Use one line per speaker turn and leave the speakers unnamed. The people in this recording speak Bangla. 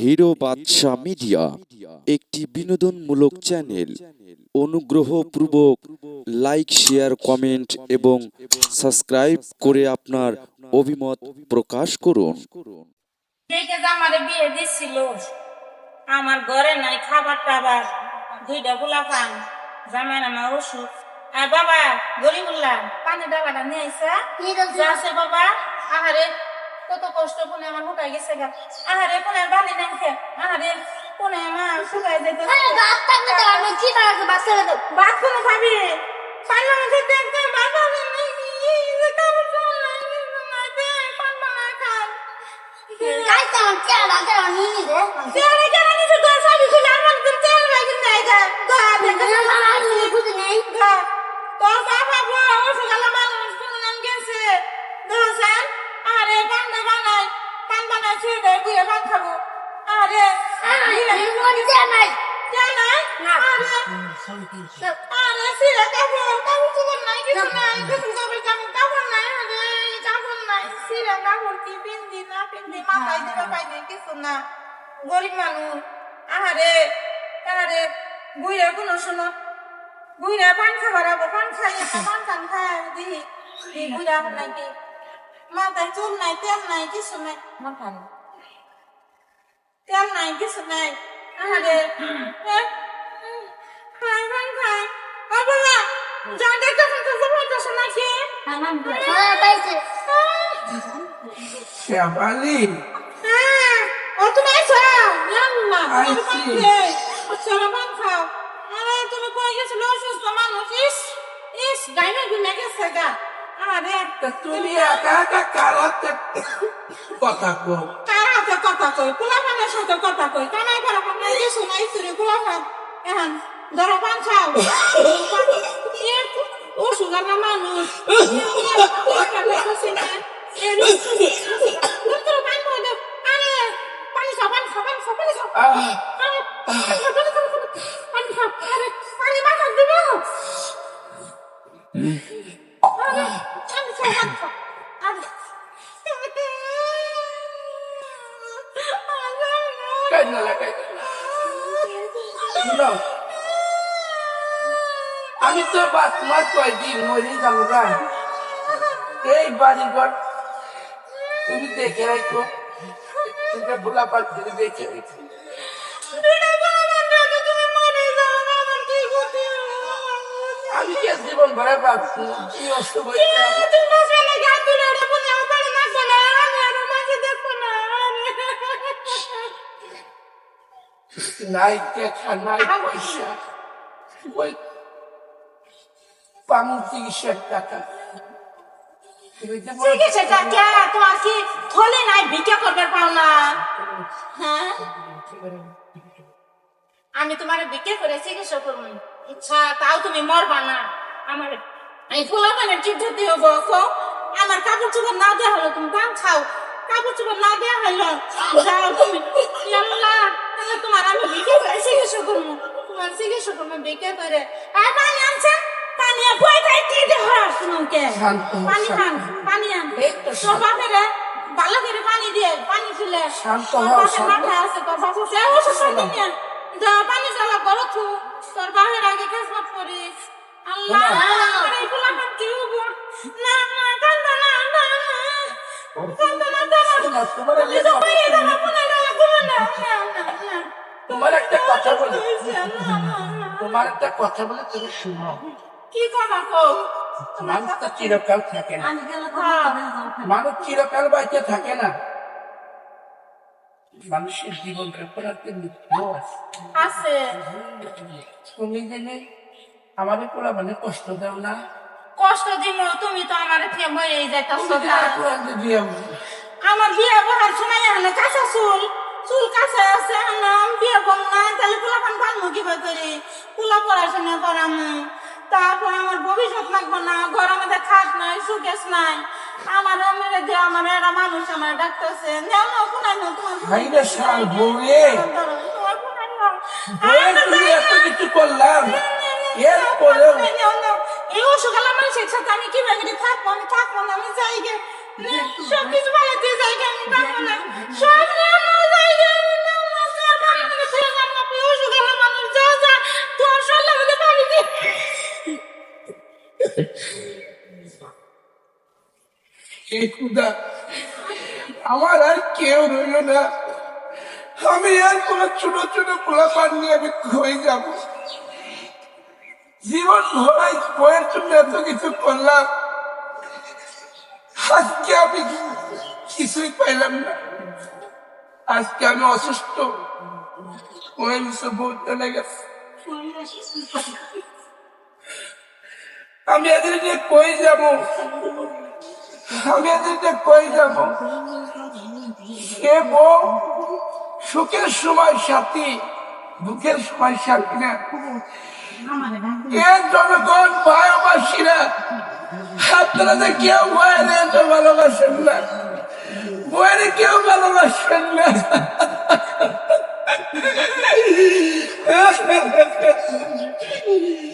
হিরো বাদশা মিডিয়া একটি বিনোদনমূলক চ্যানেল। অনুগ্রহপূর্বক লাইক শেয়ার কমেন্ট এবং সাবস্ক্রাইব করে আপনার অভিমত প্রকাশ করুন।
দেখে যে আমারে বিয়ে দিছিল। আমার ঘরে নাই খাবার টাবার দুইটা গোলা পান জামাই আমার ওষুধ। আর বাবা গরিবুল্লাহ পানি ডাবাটা নিয়ে আইসা। বাবা আহারে। কত কষ্ট কোনে আমার হুটাই গেছে গা আহারে কোনে বালি নাই খে আহারে কোনে আমার শুকাই দে ভাত কোনে খাবি পানি আমাকে দেখতে বাবা নেই নাকি যে কাপড় চোপড় নাই, কিছু নাই, দে, পান বানায় খান। ছেড়ে দে বুয়ে পান খাব। আরে জানাই আরে। সিরে কাপড় কাপড় চুপড় নাই কিছু নাই কিছু কাপড় কাপড় নাই আরে কাপড় নাই। সিরে কাপড় কি পিন্দি না পিন্দি মাথায় দিতে পাইনি কিছু না। গরিব মানুষ। আহারে আহারে বুইরা কোনো শোনো। বুইরা পান খাবার আবো পান খাই পান খান খায় দিহি বুইরা নাকি? মাথায় চুল নাই তেল নাই কিছু নাই মাথায় তেল নাই কিছু নাই আহারে এ, খাই পান খাই বাবা যা দেখতে শুনতে জবরদস্ত নাকি
শ্যামালি
হ্যাঁ ও তুমি আইছো ইয়াল্লা
আইছি।
চলো পান খাও আরে তুমি কই গেছিল অসুস্থ মানুষ ইস ইস গাইমে ঘুমে গেছে গা আরে
তা তুমি একা একা কারাতে কথা কো
কার হাতে কথা কই পোলাপানের সাথে কথা কই কানাই করা কানাই কিছু নাই চুরি পোলাপান এখন ধরো পান খাও ও সুগার না মানুষ। পানি খাও পানি খাও পানি খাও
আমি তো বাস মাস কয়েকদিন মরে যাব এই বাড়িঘর তুমি দেখে রাখো তুমি ভোলা পাচ্ছি দেখে রাখো। আমি কে জীবন ভরে ভাবছি কি অসুখ নাই দেখা নাই পয়সা। ওই পামু চিকিৎসার টাকা। তুমি যে
আমি তোমার বিক্রি করে চিকিৎসা করব। ইচ্ছা, তাও তুমি মরবা না। আমার এই পোলাপানের চিন্তা দিয়ে বকো আমার কাপড় চোপড় না দেওয়া হলো, তুমি পান খাও। কাপড় চোপড় না দেওয়া হলো, যাও তুমি। তাহলে তোমার আমি বিক্রি করে চিকিৎসা করব। তোমার চিকিৎসা করব বিক্রি করে আর পানি আনছেন পানি বই তাই কি শুনুকে
শান্ত হও,
পানি
হও।
পানি আন।
তো
বাপেরে ভালো করে পানি দিয়ে পানি তুলে।
শান্ত হও, শান্ত।
আছে তোর বাপের সে অসুস্থ নিয়ে যা পানি জ্বালা করো তু। তোর বাপের আগে খেসমত করিস। আল্লাহ এই গোলাপান কি হব না না কান্দ না না না। কান্দ না কান্দ
তোমার
তুমি তো বাইরে দাও কোনে দাও কোনে না না না না
তোমার একটা কথা বলি। তোমার একটা কথা বলে তুমি শুনো।
কি কথা
মানুষ তো চিরকাল থাকে না।
হ্যাঁ,
মানুষ চিরকাল বাইতে থাকে না। মানুষের একটা মৃত্যু আছে। তুমি জেনে আমাদের পোলা মানে কষ্ট দাও না।
কষ্ট দিল তুমি তো আমার বয়ে যাইতাছ। আমার বিয়ে বহার সময় কাঁচা চুল। চুল কাছে আছে এখন আমি বিয়ে করব না তাহলে পোলাপান পালমু কিবা করি? পোলা পড়াশোনা করামু তারপর আমার ভবিষ্যৎ লাগবো না ঘর আমাদের খাট নাই সুকেশ নাই। আমার মেরে দিয়ে আমার এরা মানুষ আমার ডাকতেছে। নেও না তোমার
কিছু করলাম। এরপরেও
এই মানুষের সাথে আমি কীভাবে থাকব? আমি থাকব না আমি যাই গে। সব কিছু ভালো
ক্ষুদা আমার আর কেউ রইল না। আমি আর কোন ছোট ছোট পোলা পান নিয়ে আমি হয়ে যাব। জীবন ভরাই বইয়ের জন্য এত কিছু করলাম। আজকে আমি কিছুই পাইলাম না। আজকে আমি অসুস্থ। মনে হচ্ছে বহুত চলে গেছে। আমি এদেরকে কই যাব? সঙ্গে স্বামীদেরকে কই যাব? সে বউ সুখের সময় সাথী, দুঃখের সময় সাথী না। এর জনগণ ভায়োবাসীরা আপনারা কেউ ভয় নেই তো ভালোবাসেন না। বইয়ের কেউ ভালোবাসেন না। Yeah.